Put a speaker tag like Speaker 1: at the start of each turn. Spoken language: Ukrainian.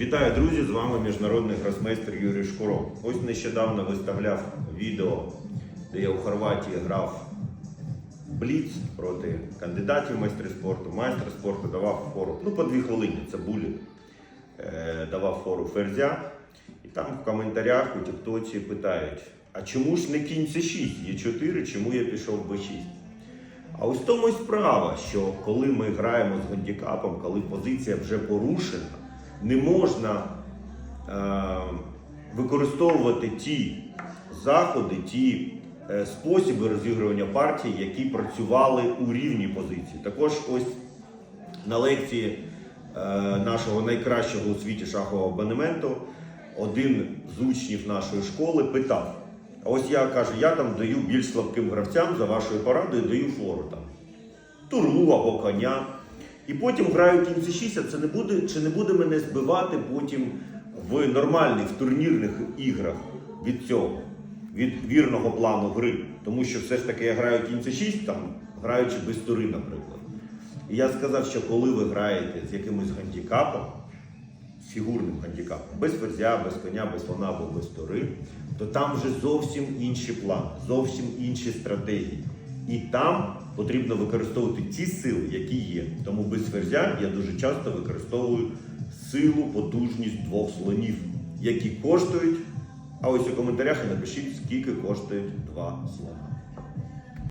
Speaker 1: Вітаю, друзі! З вами міжнародний гросмейстер Юрій Шкуро. Ось нещодавно виставляв відео, де я у Хорватії грав бліц проти кандидатів майстри спорту, майстер спорту, давав фору. Ну, по дві хвилини, це буліт. Е, давав фору ферзя. І там в коментарях у Тіктоці питають: а чому ж не кінь С6? Є 4, чому я пішов Б6? А ось тому і справа, що коли ми граємо з гандікапом, коли позиція вже порушена, не можна е, використовувати ті заходи, ті е, способи розігрування партії, які працювали у рівній позиції. Також ось на лекції е, нашого найкращого у світі шахового абонементу один з учнів нашої школи питав. А ось я кажу, я там даю більш слабким гравцям за вашою порадою, даю фору там. Туру або коня. І потім граю кінь c6, а це не буде, чи не буде мене збивати потім в нормальних в турнірних іграх від цього, від вірного плану гри. Тому що все ж таки я граю кінь c6, там, граючи без тури, наприклад. І я сказав, що коли ви граєте з якимось гандікапом, з фігурним гандікапом, без ферзя, без коня, без слона або без тури, то там вже зовсім інші плани, зовсім інші стратегії. І там потрібно використовувати ті сили, які є. Тому без ферзя я дуже часто використовую силу, потужність двох слонів, які коштують. А ось у коментарях напишіть, скільки коштують два слона.